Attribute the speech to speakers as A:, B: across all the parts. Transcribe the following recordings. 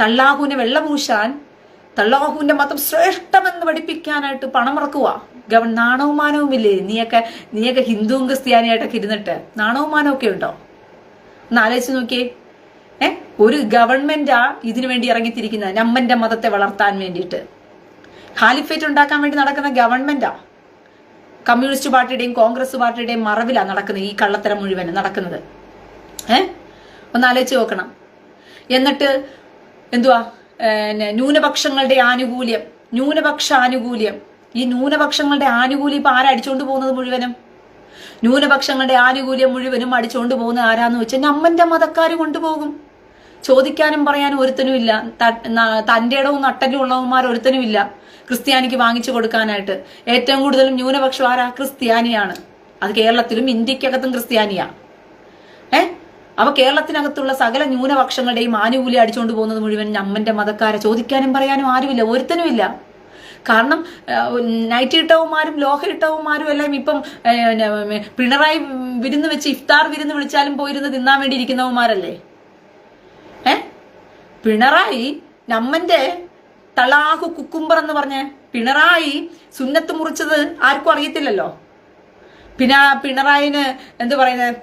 A: തള്ളാഹുവിനെ വെള്ളപൂശാൻ തള്ളാഹുവിന്റെ മതം ശ്രേഷ്ഠമെന്ന് പഠിപ്പിക്കാനായിട്ട് പണമിറക്കുക ഗവൺ നാണവും മാനവും ഇല്ലേ നീയൊക്കെ നീയൊക്കെ ഹിന്ദുവും ക്രിസ്ത്യാനിയായിട്ടൊക്കെ ഇരുന്നിട്ട് നാണവും ഉണ്ടോ? ഒന്ന് ആലോചിച്ച് നോക്കിയേ. ഏ? ഒരു ഗവൺമെന്റാ ഇതിനു വേണ്ടി ഇറങ്ങിത്തിരിക്കുന്നത് നമ്മന്റെ മതത്തെ വളർത്താൻ വേണ്ടിയിട്ട്. ഖാലിഫേറ്റ് ഉണ്ടാക്കാൻ വേണ്ടി നടക്കുന്ന ഗവൺമെന്റാ. കമ്മ്യൂണിസ്റ്റ് പാർട്ടിയുടെയും കോൺഗ്രസ് പാർട്ടിയുടെയും മറവിലാണ് നടക്കുന്നത് ഈ കള്ളത്തരം മുഴുവൻ നടക്കുന്നത്. ഏ? ഒന്ന് ആലോചിച്ച് നോക്കണം. എന്നിട്ട് എന്തുവാ? ന്യൂനപക്ഷങ്ങളുടെ ആനുകൂല്യം. ന്യൂനപക്ഷ ആനുകൂല്യം ഈ ന്യൂനപക്ഷങ്ങളുടെ ആനുകൂല്യം ഇപ്പൊ ആരാ അടിച്ചോണ്ട് പോകുന്നത് മുഴുവനും? ന്യൂനപക്ഷങ്ങളുടെ ആനുകൂല്യം മുഴുവനും അടിച്ചോണ്ട് പോകുന്ന ആരാന്ന് വെച്ചാൽ നമ്മന്റെ മതക്കാർ കൊണ്ടുപോകും. ചോദിക്കാനും പറയാനും ഒരുത്തനും ഇല്ല. തന്റെ ഇടവും നട്ടലും ഉള്ളവന്മാർ ഒരുത്തനും ഇല്ല ക്രിസ്ത്യാനിക്ക് വാങ്ങിച്ചു കൊടുക്കാനായിട്ട്. ഏറ്റവും കൂടുതലും ന്യൂനപക്ഷം ആരാ? ക്രിസ്ത്യാനിയാണ്. അത് കേരളത്തിലും ഇന്ത്യക്കകത്തും ക്രിസ്ത്യാനിയാ. ഏ? അപ്പൊ കേരളത്തിനകത്തുള്ള സകല ന്യൂനപക്ഷങ്ങളുടെയും ആനുകൂല്യം അടിച്ചുകൊണ്ട് പോകുന്നത് മുഴുവൻ അമ്മന്റെ മതക്കാരെ. ചോദിക്കാനും പറയാനും ആരുമില്ല ഒരുത്തനുമില്ല. കാരണം നൈറ്റിട്ടവന്മാരും നൈറ്റ് ഇട്ടവന്മാരും ലോഹ ഇട്ടവന്മാരും എല്ലാം ഇപ്പം പിണറായി വിരുന്ന് വെച്ച് ഇഫ്താർ വിരുന്ന് വിളിച്ചാലും പോയിരുന്ന് തിന്നാൻ വേണ്ടി ഇരിക്കുന്നവന്മാരല്ലേ ഏ പിണറായി നമ്മന്റെ തളാഹു കുക്കുംബർ എന്ന് പറഞ്ഞ പിണറായി സുന്നത്ത് മുറിച്ചത് ആർക്കും അറിയത്തില്ലല്ലോ? പിന്നെ പിണറായിന് എന്ത് പറയുന്നത്?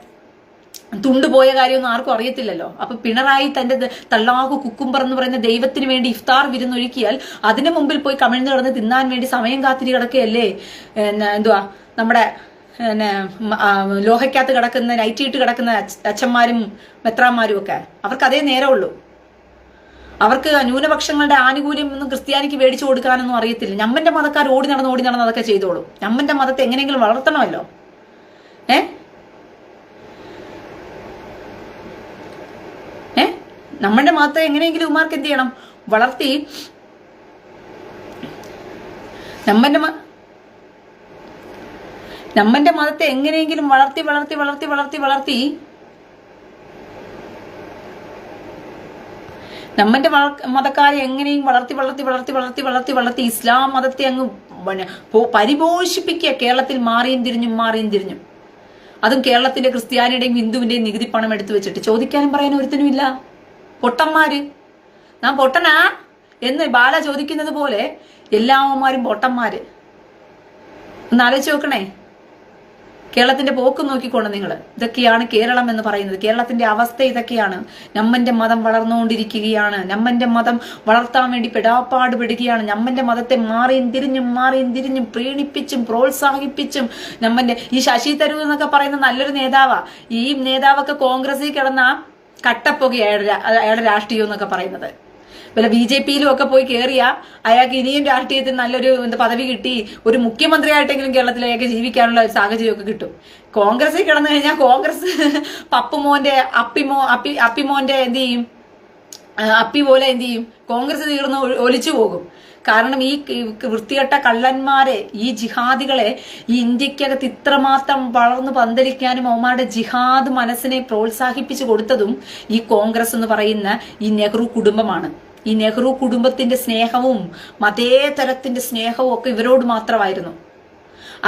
A: തുണ്ടുപോയ കാര്യമൊന്നും ആർക്കും അറിയത്തില്ലല്ലോ. അപ്പൊ പിണറായി തന്റെ തള്ളാഹു കുക്കുംബർ എന്ന് പറയുന്ന ദൈവത്തിന് വേണ്ടി ഇഫ്താർ വിരുന്നൊരുക്കിയാൽ അതിനു മുമ്പിൽ പോയി കമിഴ്ന്നു കിടന്ന് തിന്നാൻ വേണ്ടി സമയം കാത്തിരി കിടക്കുകയല്ലേ? എന്തുവാ? നമ്മുടെ പിന്നെ ലോഹയ്ക്കകത്ത് കിടക്കുന്ന നൈറ്റിയിട്ട് കിടക്കുന്ന അച്ഛന്മാരും മെത്രാന്മാരും ഒക്കെ. അവർക്ക് അതേ നേരമുള്ളൂ. അവർക്ക് ന്യൂനപക്ഷങ്ങളുടെ ആനുകൂല്യം ഒന്നും ക്രിസ്ത്യാനിക്ക് മേടിച്ചു കൊടുക്കാനൊന്നും അറിയത്തില്ല. ഞമ്മന്റെ മതക്കാർ ഓടി നടന്ന് ഓടി നടന്ന് അതൊക്കെ ചെയ്തോളൂ. ഞമ്മന്റെ മതത്തെ എങ്ങനെയെങ്കിലും വളർത്തണമല്ലോ. ഏ ഏ നമ്മുടെ മാത്രം എങ്ങനെയെങ്കിലും ഉമാർക്ക് എന്ത് ചെയ്യണം? വളർത്തി നമ്മന്റെ നമ്മന്റെ മതത്തെ എങ്ങനെയെങ്കിലും വളർത്തി വളർത്തി വളർത്തി വളർത്തി വളർത്തി നമ്മന്റെ മതക്കാരെ എങ്ങനെയും വളർത്തി വളർത്തി വളർത്തി വളർത്തി വളർത്തി വളർത്തി ഇസ്ലാം മതത്തെ അങ്ങ് പരിപോഷിപ്പിക്കുക. കേരളത്തിൽ മാറിയും തിരിഞ്ഞും മാറിയും തിരിഞ്ഞും. അതും കേരളത്തിന്റെ ക്രിസ്ത്യാനിയുടെയും ഹിന്ദുവിന്റെയും നികുതി പണം എടുത്തു വെച്ചിട്ട്. ചോദിക്കാനും പറയാനും ഒരുത്തനും ഇല്ല പൊട്ടന്മാര്? ഞാൻ പൊട്ടനാ? എന്ന് ബാല ചോദിക്കുന്നത് പോലെ എല്ലാവന്മാരും പൊട്ടന്മാര്. ഒന്ന് ആലോചിച്ച് നോക്കണേ. കേരളത്തിന്റെ പോക്ക് നോക്കിക്കോണം നിങ്ങൾ ഇതൊക്കെയാണ് കേരളം എന്ന് പറയുന്നത്. കേരളത്തിന്റെ അവസ്ഥ ഇതൊക്കെയാണ്. നമ്മന്റെ മതം വളർന്നുകൊണ്ടിരിക്കുകയാണ്. നമ്മന്റെ മതം വളർത്താൻ വേണ്ടി പെടാപ്പാട് പെടുകയാണ് നമ്മന്റെ മതത്തെ മാറിയും തിരിഞ്ഞും മാറിയും തിരിഞ്ഞും പ്രീണിപ്പിച്ചും പ്രോത്സാഹിപ്പിച്ചും നമ്മന്റെ ഈ ശശി തരൂർ എന്നൊക്കെ പറയുന്ന നല്ലൊരു നേതാവാ. ഈ നേതാവൊക്കെ കോൺഗ്രസിൽ കിടന്ന കട്ടപ്പൊക്കെ അയാളുടെ അയാളുടെ രാഷ്ട്രീയം എന്നൊക്കെ പറയുന്നത്. വല്ല ബി ജെ പിയിലും ഒക്കെ പോയി കയറിയ അയാൾക്ക് ഇനിയും രാഷ്ട്രീയത്തിൽ നല്ലൊരു എന്താ പദവി കിട്ടി ഒരു മുഖ്യമന്ത്രിയായിട്ടെങ്കിലും കേരളത്തിൽ കേരളത്തിലേക്ക് ജീവിക്കാനുള്ള ഒരു സാഹചര്യമൊക്കെ കിട്ടും. കോൺഗ്രസിൽ കിടന്നു കഴിഞ്ഞാൽ കോൺഗ്രസ് പപ്പുമോന്റെ അപ്പിമോ അപ്പി അപ്പിമോന്റെ എന്ത് ചെയ്യും? അപ്പി പോലെ എന്ത് ചെയ്യും? കോൺഗ്രസ് തീർന്ന് ഒലിച്ചു പോകും. കാരണം ഈ വൃത്തികെട്ട കള്ളന്മാരെ ഈ ജിഹാദികളെ ഈ ഇന്ത്യക്കകത്ത് ഇത്രമാത്രം വളർന്നു പന്തലിക്കാനും അവന്മാരുടെ ജിഹാദ് മനസ്സിനെ പ്രോത്സാഹിപ്പിച്ചു കൊടുത്തതും ഈ കോൺഗ്രസ് എന്ന് പറയുന്ന ഈ നെഹ്റു കുടുംബമാണ്. ഈ നെഹ്റു കുടുംബത്തിന്റെ സ്നേഹവും മതേതരത്തിന്റെ സ്നേഹവും ഒക്കെ ഇവരോട് മാത്രമായിരുന്നു.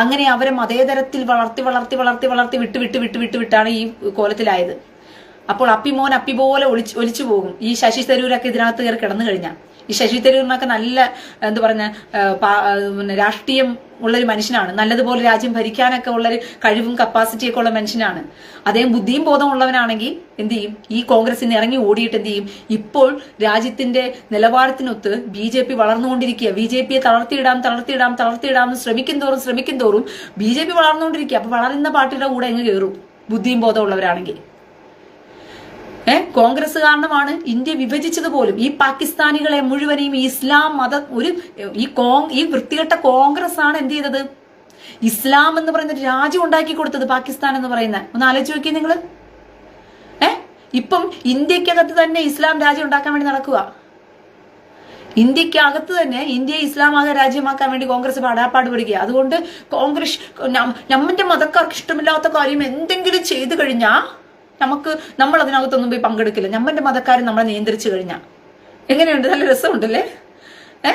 A: അങ്ങനെ അവരെ മതേതരത്തിൽ വളർത്തി വളർത്തി വളർത്തി വളർത്തി വിട്ട് വിട്ട് വിട്ട് വിട്ട് വിട്ടാണ് ഈ കോലത്തിലായത്. അപ്പോൾ അപ്പിമോൻ അപ്പി പോലെ ഒളിച്ചു ഒലിച്ചു പോകും. ഈ ശശി തരൂരൊക്കെ ഇതിനകത്ത് കയറി കിടന്നു കഴിഞ്ഞാൽ ഈ ശശി തരൂരിനൊക്കെ നല്ല എന്താ പറഞ്ഞ രാഷ്ട്രീയം ഉള്ളൊരു മനുഷ്യനാണ്. നല്ലതുപോലെ രാജ്യം ഭരിക്കാനൊക്കെ ഉള്ളൊരു കഴിവും കപ്പാസിറ്റിയൊക്കെ ഉള്ള മനുഷ്യനാണ്. അദ്ദേഹം ബുദ്ധിയും ബോധം ഉള്ളവനാണെങ്കിൽ എന്ത് ചെയ്യും? ഈ കോൺഗ്രസിൽ നിന്ന് ഇറങ്ങി ഓടിയിട്ട് എന്ത് ചെയ്യും? ഇപ്പോൾ രാജ്യത്തിന്റെ നിലവാരത്തിനൊത്ത് ബി ജെ പി വളർന്നുകൊണ്ടിരിക്കുക. ബി ജെ പിയെ തളർത്തിയിടാം തളർത്തിയിടാം തളർത്തിയിടാം എന്ന് ശ്രമിക്കും തോറും ശ്രമിക്കും തോറും ബി ജെ പി വളർന്നുകൊണ്ടിരിക്കുക. അപ്പൊ വളരുന്ന പാർട്ടിയുടെ കൂടെ അങ്ങ് കയറും ബുദ്ധിയും ബോധം ഉള്ളവരാണെങ്കിൽ ഏ? കോൺഗ്രസ് കാരണമാണ് ഇന്ത്യ വിഭജിച്ചത് പോലും. ഈ പാകിസ്ഥാനികളെ മുഴുവനെയും ഇസ്ലാം മത ഒരു ഈ കോ ഈ വൃത്തികെട്ട കോൺഗ്രസ് ആണ് എന്ത് ചെയ്തത്? ഇസ്ലാം എന്ന് പറയുന്ന രാജ്യം ഉണ്ടാക്കി കൊടുത്തത് പാകിസ്ഥാൻ എന്ന് പറയുന്ന. ഒന്ന് ആലോചിച്ച് നോക്കി നിങ്ങൾ ഏഹ് ഇപ്പം ഇന്ത്യക്കകത്ത് തന്നെ ഇസ്ലാം രാജ്യം ഉണ്ടാക്കാൻ വേണ്ടി നടക്കുക. ഇന്ത്യക്കകത്ത് തന്നെ ഇന്ത്യയെ ഇസ്ലാമാക രാജ്യമാക്കാൻ വേണ്ടി കോൺഗ്രസ് പാടാപ്പാട് പിടിക്കുക അതുകൊണ്ട് കോൺഗ്രസ് നമ്മന്റെ മതക്കാർക്ക് ഇഷ്ടമില്ലാത്ത കാര്യം എന്തെങ്കിലും ചെയ്തു കഴിഞ്ഞാൽ നമുക്ക് നമ്മൾ അതിനകത്തൊന്നും പോയി പങ്കെടുക്കില്ല. നമ്മന്റെ മതക്കാർ നമ്മളെ നിയന്ത്രിച്ചു കഴിഞ്ഞാ. എങ്ങനെയുണ്ട്? നല്ല രസമുണ്ടല്ലേ? ഏ?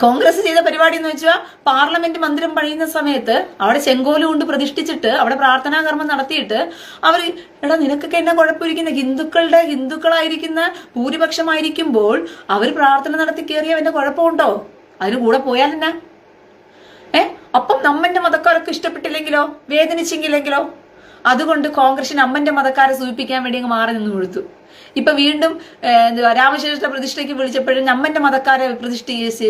A: കോൺഗ്രസ് ചെയ്ത പരിപാടി എന്ന് വെച്ചാൽ പാർലമെന്റ് മന്ദിരം പണിയുന്ന സമയത്ത് അവിടെ ചെങ്കോൽ കൊണ്ട് പ്രതിഷ്ഠിച്ചിട്ട് അവിടെ പ്രാർത്ഥനാകർമ്മം നടത്തിയിട്ട് അവർ എടാ നിനക്കൊക്കെ എന്നാ കുഴപ്പമിരിക്കുന്ന? ഹിന്ദുക്കളുടെ ഹിന്ദുക്കളായിരിക്കുന്ന ഭൂരിപക്ഷമായിരിക്കുമ്പോൾ അവർ പ്രാർത്ഥന നടത്തി കയറിയ എന്നെ കുഴപ്പമുണ്ടോ? അതിന് കൂടെ പോയാൽ എന്നാ? ഏ? അപ്പം നമ്മന്റെ മതക്കാരൊക്കെ ഇഷ്ടപ്പെട്ടില്ലെങ്കിലോ? വേദനിച്ചെങ്കിലെങ്കിലോ? അതുകൊണ്ട് കോൺഗ്രസിന് അമ്മന്റെ മതക്കാരെ സൂചിപ്പിക്കാൻ വേണ്ടി അങ്ങ് മാറി നിന്ന് കൊടുത്തു ഇപ്പൊ വീണ്ടും രാമശേഷ പ്രതിഷ്ഠയ്ക്ക് വിളിച്ചപ്പോഴും നമ്മന്റെ മതക്കാരെ പ്രതിഷ്ഠ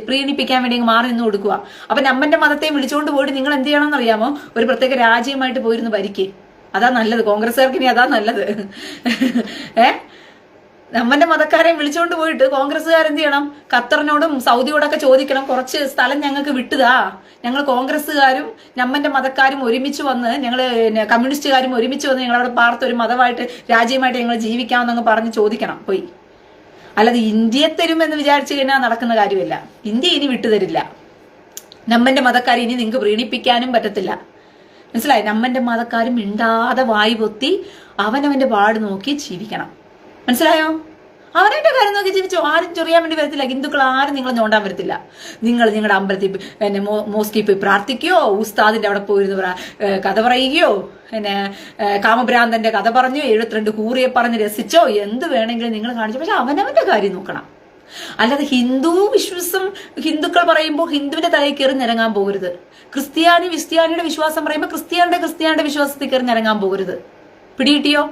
A: പ്രീണിപ്പിക്കാൻ വേണ്ടി മാറി നിന്ന് കൊടുക്കുക. അപ്പൊ നമ്മന്റെ മതത്തെ വിളിച്ചുകൊണ്ട് പോയിട്ട് നിങ്ങൾ എന്ത് ചെയ്യണമെന്ന് അറിയാമോ? ഒരു പ്രത്യേക രാജ്യമായിട്ട് പോയിരുന്നു ഭരിക്കേ. അതാ നല്ലത്. കോൺഗ്രസ്സുകാർക്ക് ഇനി അതാ നല്ലത്. ഏ? നമ്മന്റെ മതക്കാരെ വിളിച്ചുകൊണ്ട് പോയിട്ട് കോൺഗ്രസ്സുകാർ എന്ത് ചെയ്യണം? ഖത്തറിനോടും സൗദിയോടൊക്കെ ചോദിക്കണം. കുറച്ച് സ്ഥലം ഞങ്ങൾക്ക് വിട്ടുതാ. ഞങ്ങൾ കോൺഗ്രസ്സുകാരും നമ്മന്റെ മതക്കാരും ഒരുമിച്ച് വന്ന് ഞങ്ങൾ കമ്മ്യൂണിസ്റ്റുകാരും ഒരുമിച്ച് വന്ന് ഞങ്ങളവിടെ പാർത്ത് ഒരു മതമായിട്ട് രാജ്യമായിട്ട് ഞങ്ങൾ ജീവിക്കാമെന്നങ്ങ് പറഞ്ഞ് ചോദിക്കണം. പോയി. അല്ലാതെ ഇന്ത്യയെ തരുമെന്ന് വിചാരിച്ചു കഴിഞ്ഞാൽ നടക്കുന്ന കാര്യമല്ല. ഇന്ത്യ ഇനി വിട്ടുതരില്ല നമ്മന്റെ മതക്കാരെ ഇനി നിങ്ങൾക്ക് പ്രീണിപ്പിക്കാനും പറ്റത്തില്ല. മനസ്സിലായി? നമ്മന്റെ മതക്കാരും മിണ്ടാതെ വായി പൊത്തി അവനവന്റെ പാട് നോക്കി ജീവിക്കണം. മനസ്സിലായോ? അവനവന്റെ കാര്യം നോക്കി ജീവിച്ചു? ആരും ചൊറിയാൻ വേണ്ടി വരത്തില്ല. ഹിന്ദുക്കൾ ആരും നിങ്ങളെ ഞോണ്ടാൻ വരത്തില്ല. നിങ്ങൾ നിങ്ങളുടെ അമ്പലത്തിൽ പിന്നെ മോസ്കിൽ പോയി പ്രാർത്ഥിക്കുകയോ ഉസ്താദിന്റെ അവിടെ പോയിരുന്ന് കഥ പറയുകയോ? പിന്നെ കാമഭ്രാന്തന്റെ കഥ പറഞ്ഞു? എഴുപത്തിരണ്ട് കൂറിയെ പറഞ്ഞ് രസിച്ചോ? എന്ത് വേണമെങ്കിലും നിങ്ങൾ കാണിച്ചു? പക്ഷെ അവനവന്റെ കാര്യം നോക്കണം. അല്ലാതെ ഹിന്ദു വിശ്വാസം ഹിന്ദുക്കൾ പറയുമ്പോൾ ഹിന്ദുവിന്റെ തലയിൽ കയറി നിരങ്ങാൻ പോകരുത്. ക്രിസ്ത്യാനി ക്രിസ്ത്യാനിയുടെ വിശ്വാസം പറയുമ്പോൾ ക്രിസ്ത്യാനിയുടെ ക്രിസ്ത്യാനിയുടെ വിശ്വാസത്തിൽ കയറി നിരങ്ങാൻ പോകരുത്. പിടികിട്ടിയോ?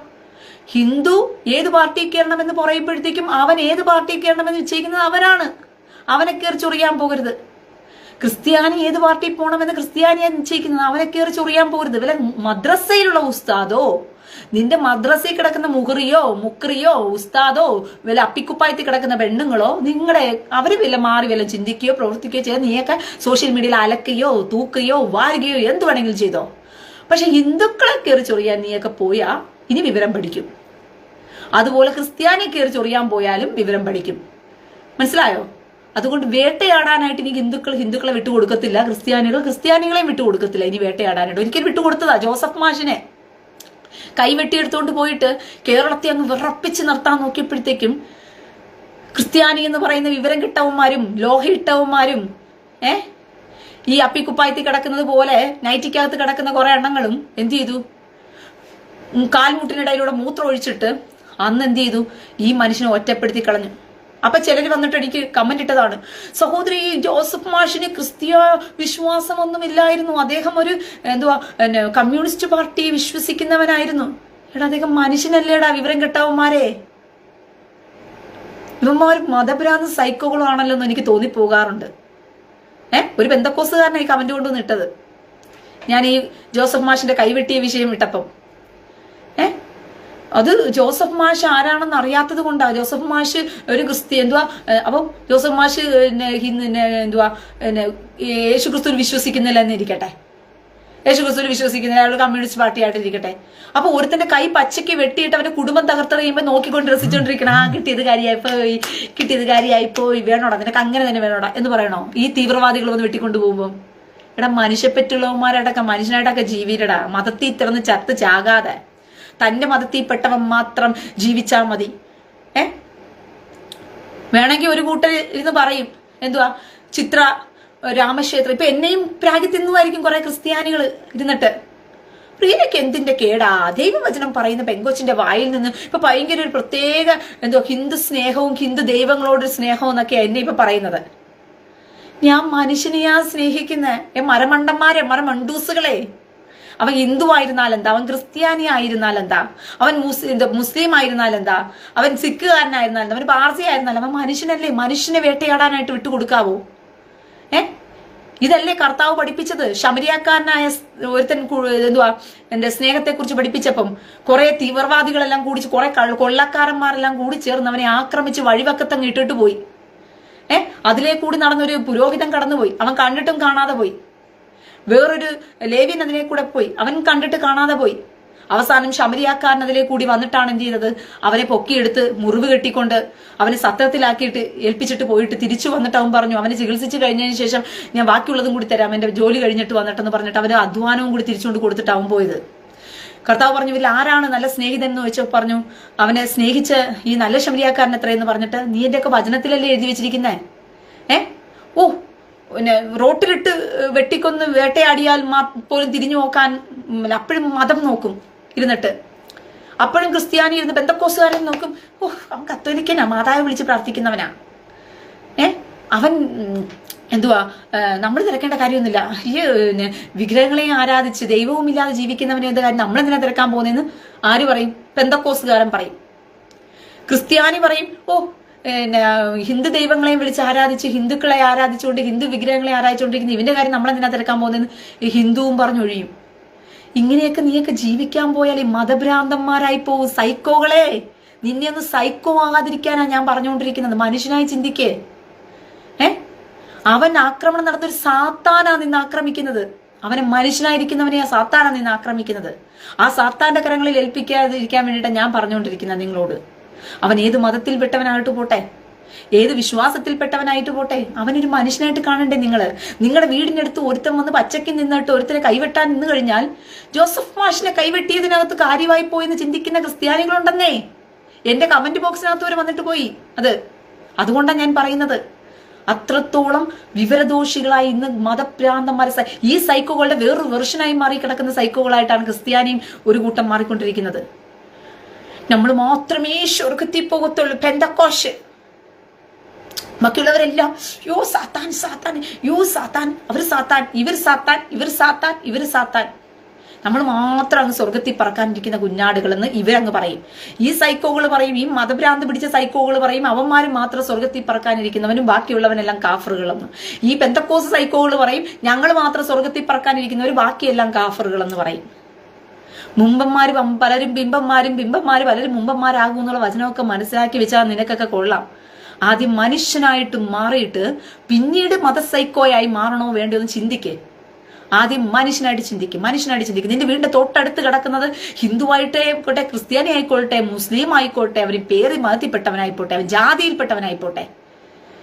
A: ഹിന്ദു ഏത് പാർട്ടി കയറണമെന്ന് പറയുമ്പോഴത്തേക്കും അവൻ ഏത് പാർട്ടി കയറണമെന്ന് നിശ്ചയിക്കുന്നത് അവനാണ് അവനെ കയറി ചൊറിയാൻ പോകരുത്. ക്രിസ്ത്യാനി ഏത് പാർട്ടിയിൽ പോകണമെന്ന് ക്രിസ്ത്യാനിയെ നിശ്ചയിക്കുന്നത്. അവനെ കയറി ചൊറിയാൻ പോകരുത്. വില മദ്രസയിലുള്ള ഉസ്താദോ? നിന്റെ മദ്രസയിൽ കിടക്കുന്ന മുഹറിയോ മുക്രിയോ ഉസ്താദോ വില അപ്പിക്കുപ്പായത്തിൽ കിടക്കുന്ന പെണ്ണുങ്ങളോ നിങ്ങളെ അവർ വില മാറി വില ചിന്തിക്കുകയോ പ്രവർത്തിക്കുകയോ ചെയ്താൽ നീയൊക്കെ സോഷ്യൽ മീഡിയയിൽ അലക്കുകയോ തൂക്കുകയോ വാരുകയോ എന്ത് വേണമെങ്കിലും ചെയ്തോ. പക്ഷെ ഹിന്ദുക്കളെ കയറി ചൊറിയാൻ നീയൊക്കെ പോയാ ഇനി വിവരം പഠിക്കും. അതുപോലെ ക്രിസ്ത്യാനി കയറി ചൊറിയാൻ പോയാലും വിവരം പഠിക്കും. മനസ്സിലായോ? അതുകൊണ്ട് വേട്ടയാടാനായിട്ട് ഇനി ഹിന്ദുക്കൾ ഹിന്ദുക്കളെ വിട്ടുകൊടുക്കത്തില്ല ക്രിസ്ത്യാനികൾ ക്രിസ്ത്യാനികളെയും വിട്ടുകൊടുക്കത്തില്ല ഇനി വേട്ടയാടാനായിട്ട്. ഒരിക്കലും വിട്ടുകൊടുത്തതാ ജോസഫ് മാഷിനെ. കൈവെട്ടിയെടുത്തോണ്ട് പോയിട്ട് കേരളത്തെ അങ്ങ് വിറപ്പിച്ച് നിർത്താൻ നോക്കിയപ്പോഴത്തേക്കും ക്രിസ്ത്യാനി എന്ന് പറയുന്ന വിവരം കിട്ടവന്മാരും ലോഹ ഇട്ടവന്മാരും ഏ? ഈ അപ്പിക്കുപ്പായത്തിൽ കിടക്കുന്നത് പോലെ നൈറ്റിക്കകത്ത് കിടക്കുന്ന കുറെ എണ്ണങ്ങളും എന്ത് ചെയ്തു? കാൽമുട്ടിനിടയിലൂടെ മൂത്രം ഒഴിച്ചിട്ട് അന്ന് എന്ത് ചെയ്തു? ഈ മനുഷ്യനെ ഒറ്റപ്പെടുത്തി കളഞ്ഞു. അപ്പൊ ചിലർ വന്നിട്ട് എനിക്ക് കമന്റ് ഇട്ടതാണ്. സഹോദരി ജോസഫ് മാഷിന് ക്രിസ്തീയ വിശ്വാസമൊന്നും ഇല്ലായിരുന്നു അദ്ദേഹം ഒരു എന്തുവാ കമ്മ്യൂണിസ്റ്റ് പാർട്ടി വിശ്വസിക്കുന്നവനായിരുന്നു. എടാ അദ്ദേഹം മനുഷ്യനല്ലേടാ വിവരം കെട്ടവന്മാരെ? ഇവന്മാർ മതഭ്രാന്ത സൈക്കോകളാണല്ലോ എന്ന് എനിക്ക് തോന്നിപ്പോകാറുണ്ട്. ഏ ഒരു ബന്ധക്കോസുകാരനായി കമന്റ് കൊണ്ടുവന്ന് ഇട്ടത്. ഞാൻ ഈ ജോസഫ് മാഷിന്റെ കൈവെട്ടിയ വിഷയം ഇട്ടപ്പം. അത് ജോസഫ് മാഷ് ആരാണെന്ന് അറിയാത്തത് കൊണ്ടാ. ജോസഫ് മാഷ് ഒരു ക്രിസ്ത്യ എന്തുവാ അപ്പം ജോസഫ് മാഷ് എന്തുവാ യേശു ക്രിസ്തു വിശ്വസിക്കുന്നില്ല എന്നിരിക്കട്ടെ യേശു ക്രിസ്തു വിശ്വസിക്കുന്നില്ല. അയാൾ കമ്മ്യൂണിസ്റ്റ് പാർട്ടി ആയിട്ടിരിക്കട്ടെ അപ്പൊ ഒരുത്തന്റെ കൈ പച്ചയ്ക്ക് വെട്ടിയിട്ട് അവന്റെ കുടുംബം തകർത്തെറിയുമ്പോ നോക്കിക്കൊണ്ട് രസിച്ചോണ്ടിരിക്കണം ആ കിട്ടിയത് കാര്യമായി പോയി കിട്ടിയത് കാര്യമായി പോയി വേണോടാ നിനക്ക് അങ്ങനെ തന്നെ വേണോടാ എന്ന് പറയണോ? ഈ തീവ്രവാദികൾ വന്ന് വെട്ടിക്കൊണ്ടു പോകുമ്പോൾ എടാ മനുഷ്യപ്പറ്റുള്ളവന്മാരായിട്ടൊക്കെ മനുഷ്യനായിട്ടൊക്കെ ജീവിരടാ മതത്തിൽ തിറന്ന് ചത്ത് ചാകാതെ. തന്റെ മതത്തിൽപ്പെട്ടവൻ മാത്രം ജീവിച്ചാൽ മതി. ഏ? വേണമെങ്കിൽ ഒരു കൂട്ടർ ഇരുന്ന് പറയും. എന്തുവാ? ചിത്ര രാമക്ഷേത്രം. ഇപ്പൊ എന്നെയും പ്രാഗി തിന്നുമായിരിക്കും കുറെ ക്രിസ്ത്യാനികൾ ഇരുന്നിട്ട്. പ്രിയനൊക്കെ എന്തിന്റെ കേടാ? ദൈവവചനം പറയുന്ന പെങ്കൊച്ചിന്റെ വായിൽ നിന്ന് ഇപ്പൊ ഭയങ്കര ഒരു പ്രത്യേക എന്തോ ഹിന്ദു സ്നേഹവും ഹിന്ദു ദൈവങ്ങളോട് സ്നേഹവും എന്നൊക്കെയാ എന്നെ ഇപ്പൊ പറയുന്നത്. ഞാൻ മനുഷ്യനെയാ സ്നേഹിക്കുന്ന. മരമണ്ടന്മാരെ മരമണ്ടൂസുകളെ. അവൻ ഹിന്ദു ആയിരുന്നാൽ എന്താ? അവൻ ക്രിസ്ത്യാനി ആയിരുന്നാൽ എന്താ? അവൻ മുസ്ലിം ആയിരുന്നാൽ എന്താ? അവൻ സിഖുകാരനായിരുന്നാൽ എന്താ? അവൻ പാർസി ആയിരുന്നാൽ അവൻ മനുഷ്യനല്ലേ? മനുഷ്യനെ വേട്ടയാടാനായിട്ട് വിട്ടുകൊടുക്കാവോ ഏ? ഇതല്ലേ കർത്താവ് പഠിപ്പിച്ചത്? ശമരിയാക്കാരനായ ഒരുത്തൻ എന്തുവാ? എന്റെ സ്നേഹത്തെ കുറിച്ച് പഠിപ്പിച്ചപ്പം കുറെ തീവ്രവാദികളെല്ലാം കൂടി കുറെ കൊള്ളക്കാരന്മാരെല്ലാം കൂടി ചേർന്ന് അവനെ ആക്രമിച്ച് വഴിവക്കത്തങ്ങ് ഇട്ടിട്ട് പോയി. ഏഹ് അതിലേ കൂടി നടന്നൊരു പുരോഹിതൻ കടന്നുപോയി. അവൻ കണ്ടിട്ടും കാണാതെ പോയി. വേറൊരു ലേവ്യൻ അതിനെ കൂടെ പോയി. അവൻ കണ്ടിട്ട് കാണാതെ പോയി. അവസാനം ശമരിയാക്കാരൻ അതിലെ കൂടി വന്നിട്ടാണ് എന്ത് ചെയ്തത്? അവനെ പൊക്കിയെടുത്ത് മുറിവ് കെട്ടിക്കൊണ്ട് അവനെ സത്രത്തിലാക്കിയിട്ട് ഏൽപ്പിച്ചിട്ട് പോയിട്ട് തിരിച്ചു വന്നിട്ട് അവൻ പറഞ്ഞു അവനെ ചികിത്സിച്ച് കഴിഞ്ഞതിന് ശേഷം ഞാൻ ബാക്കിയുള്ളതും കൂടി തരാം. എന്റെ ജോലി കഴിഞ്ഞിട്ട് വന്നിട്ടെന്ന് പറഞ്ഞിട്ട് അവന് അധ്വാനവും കൂടി തിരിച്ചുകൊണ്ട് കൊടുത്തിട്ട് അവൻ പോയത്. കർത്താവ് പറഞ്ഞു ഇതിൽ ആരാണ് നല്ല സ്നേഹിതൻ എന്ന് വെച്ച് പറഞ്ഞു അവനെ സ്നേഹിച്ച് ഈ നല്ല ശമരിയാക്കാരൻ എത്രയെന്ന് പറഞ്ഞിട്ട് നീ എന്റെയൊക്കെ വചനത്തിലല്ലേ എഴുതി വെച്ചിരിക്കുന്നേ? ഏ? ഓ പിന്നെ റോട്ടിലിട്ട് വെട്ടിക്കൊന്ന് വേട്ടയാടിയാൽ പോലും തിരിഞ്ഞു നോക്കാൻ അപ്പോഴും മതം നോക്കും ഇരുന്നിട്ട്. അപ്പോഴും ക്രിസ്ത്യാനി ഇരുന്ന് ബന്ധക്കോസുകാരൻ നോക്കും. ഓ അവൻ കത്തോലിക്കനാ മാതാവ് വിളിച്ച് പ്രാർത്ഥിക്കുന്നവനാ. ഏ അവൻ എന്തുവാ നമ്മൾ തിരക്കേണ്ട കാര്യമൊന്നുമില്ല. ഈ വിഗ്രഹങ്ങളെ ആരാധിച്ച് ദൈവവും ഇല്ലാതെ ജീവിക്കുന്നവനെ എന്ത് കാര്യം നമ്മളെന്തിനാ തിരക്കാൻ പോകുന്നതെന്ന് ആര് പറയും? പെന്തക്കോസുകാരൻ പറയും. ക്രിസ്ത്യാനി പറയും ഓ പിന്നെ ഹിന്ദു ദൈവങ്ങളെയും വിളിച്ച് ആരാധിച്ച് ഹിന്ദുക്കളെ ആരാധിച്ചുകൊണ്ട് ഹിന്ദു വിഗ്രഹങ്ങളെ ആരാധിച്ചുകൊണ്ടിരിക്കുന്ന ഇവന്റെ കാര്യം നമ്മളെന്തിനാ തിരക്കാൻ പോകുന്നതെന്ന് ഈ ഹിന്ദുവും പറഞ്ഞൊഴിയും. ഇങ്ങനെയൊക്കെ നീയൊക്കെ ജീവിക്കാൻ പോയാൽ ഈ മതഭ്രാന്തന്മാരായി പോവും. സൈക്കോകളെ നിന്നെ ഒന്ന് സൈക്കോ ആകാതിരിക്കാനാ ഞാൻ പറഞ്ഞുകൊണ്ടിരിക്കുന്നത്. മനുഷ്യനായി ചിന്തിക്കേ. ഏ? അവൻ ആക്രമണം നടത്തൊരു സാത്താനാ നിന്ന് ആക്രമിക്കുന്നത്. അവനെ മനുഷ്യനായിരിക്കുന്നവനെ ആ സാത്താനാ നിന്ന് ആക്രമിക്കുന്നത്. ആ സാത്താന്റെ കരങ്ങളിൽ ഏൽപ്പിക്കാതിരിക്കാൻ വേണ്ടിയിട്ടാണ് ഞാൻ പറഞ്ഞുകൊണ്ടിരിക്കുന്നത് നിങ്ങളോട്. അവൻ ഏത് മതത്തിൽപ്പെട്ടവനായിട്ട് പോട്ടെ? ഏത് വിശ്വാസത്തിൽപ്പെട്ടവനായിട്ട് പോട്ടെ? അവനൊരു മനുഷ്യനായിട്ട് കാണണ്ടേ നിങ്ങൾ നിങ്ങളുടെ വീടിനടുത്ത് ഒരുത്തൻ വന്ന് പച്ചയ്ക്ക് നിന്നിട്ട് ഒരുത്തനെ കൈവെട്ടാൻ നിന്ന് കഴിഞ്ഞാൽ ജോസഫ് മാഷിനെ കൈവെട്ടിയതിനകത്ത് കാര്യമായി പോയെന്ന് ചിന്തിക്കുന്ന ക്രിസ്ത്യാനികളുണ്ടെന്നേ. എന്റെ കമന്റ് ബോക്സിനകത്ത് വരെ വന്നിട്ട് പോയി. അത് അതുകൊണ്ടാണ് ഞാൻ പറയുന്നത്. അത്രത്തോളം വിവരദോഷികളായി ഇന്ന് മതഭ്രാന്തന്മാരെ ഈ സൈക്കോകളുടെ വേറൊരു വെർഷനായി മാറി കിടക്കുന്ന സൈക്കോകളായിട്ടാണ് ക്രിസ്ത്യാനിയും ഒരു കൂട്ടം മാറിക്കൊണ്ടിരിക്കുന്നത്. നമ്മൾ മാത്രമേ സ്വർഗത്തിൽ പോകത്തുള്ളൂ പെന്തക്കോശ്. ബാക്കിയുള്ളവരെല്ലാം യോ സാത്താൻ സാത്താൻ യോ സാത്താൻ അവർ സാത്താൻ ഇവർ സാത്താൻ ഇവർ സാത്താൻ ഇവർ സാത്താൻ. നമ്മൾ മാത്രം അങ്ങ് സ്വർഗത്തിൽ പറക്കാനിരിക്കുന്ന കുഞ്ഞാടുകളെന്ന് ഇവരങ്ങ് പറയും. ഈ സൈക്കോകൾ പറയും ഈ മതഭ്രാന്ത് പിടിച്ച സൈക്കോകൾ പറയും അവന്മാർ മാത്രം സ്വർഗത്തിൽ പറക്കാനിരിക്കുന്നവനും ബാക്കിയുള്ളവനെല്ലാം കാഫറുകളെന്ന്. ഈ പെന്തക്കോസ് സൈക്കോകൾ പറയും ഞങ്ങൾ മാത്രം സ്വർഗത്തിൽ പറക്കാനിരിക്കുന്നവർ ബാക്കിയെല്ലാം കാഫറുകളെന്ന് പറയും. മുമ്പന്മാര് പലരും ബിംബന്മാരും ബിംബന്മാര് പലരും മുമ്പന്മാരാകും എന്നുള്ള വചനമൊക്കെ മനസ്സിലാക്കി വെച്ചാൽ നിനക്കൊക്കെ കൊള്ളാം. ആദ്യം മനുഷ്യനായിട്ട് മാറിയിട്ട് പിന്നീട് മതസൈക്കോയായി മാറണോ വേണ്ടോ എന്ന് ചിന്തിക്കേ. ആദ്യം മനുഷ്യനായിട്ട് ചിന്തിക്കും മനുഷ്യനായിട്ട് ചിന്തിക്കും. നിന്റെ വീടിന്റെ തൊട്ടടുത്ത് കിടക്കുന്നത് ഹിന്ദുവായിട്ടേ ആയിക്കോട്ടെ ക്രിസ്ത്യാനി ആയിക്കോട്ടെ മുസ്ലിം ആയിക്കോട്ടെ അവന് പേര് മതത്തിൽപ്പെട്ടവനായിപ്പോട്ടെ അവൻ ജാതിയിൽപ്പെട്ടവനായിപ്പോട്ടെ.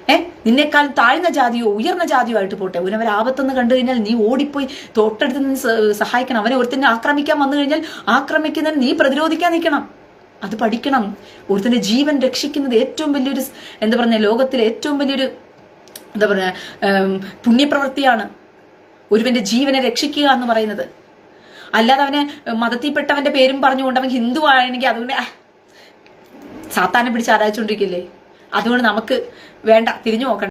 A: ഏ? നിന്നെക്കാൾ താഴ്ന്ന ജാതിയോ ഉയർന്ന ജാതിയോ ആയിട്ട് പോട്ടെ. ഒരു ആപത്തെന്ന് കണ്ടു കഴിഞ്ഞാൽ നീ ഓടിപ്പോയി തൊട്ടടുത്ത് നിന്ന് സഹായിക്കണം. അവനെ ഒരുത്തിനെ ആക്രമിക്കാൻ വന്നു കഴിഞ്ഞാൽ ആക്രമിക്കുന്നതിന് നീ പ്രതിരോധിക്കാൻ നിൽക്കണം. അത് പഠിക്കണം. ഒരുത്തിന്റെ ജീവൻ രക്ഷിക്കുന്നത് ഏറ്റവും വലിയൊരു എന്താ പറഞ്ഞ ലോകത്തിലെ ഏറ്റവും വലിയൊരു എന്താ പറയാ ഉം, പുണ്യപ്രവൃത്തിയാണ് ഒരുവന്റെ ജീവനെ രക്ഷിക്കുക എന്ന് പറയുന്നത്. അല്ലാതെ അവനെ മതത്തിൽപ്പെട്ടവന്റെ പേരും പറഞ്ഞുകൊണ്ട് അവൻ ഹിന്ദു ആണെങ്കിൽ അതുകൊണ്ട് സാത്താനെ പിടിച്ച് ആരാധിച്ചുകൊണ്ടിരിക്കില്ലേ? അതുകൊണ്ട് നമുക്ക് വേണ്ട തിരിഞ്ഞു നോക്കണ്ട.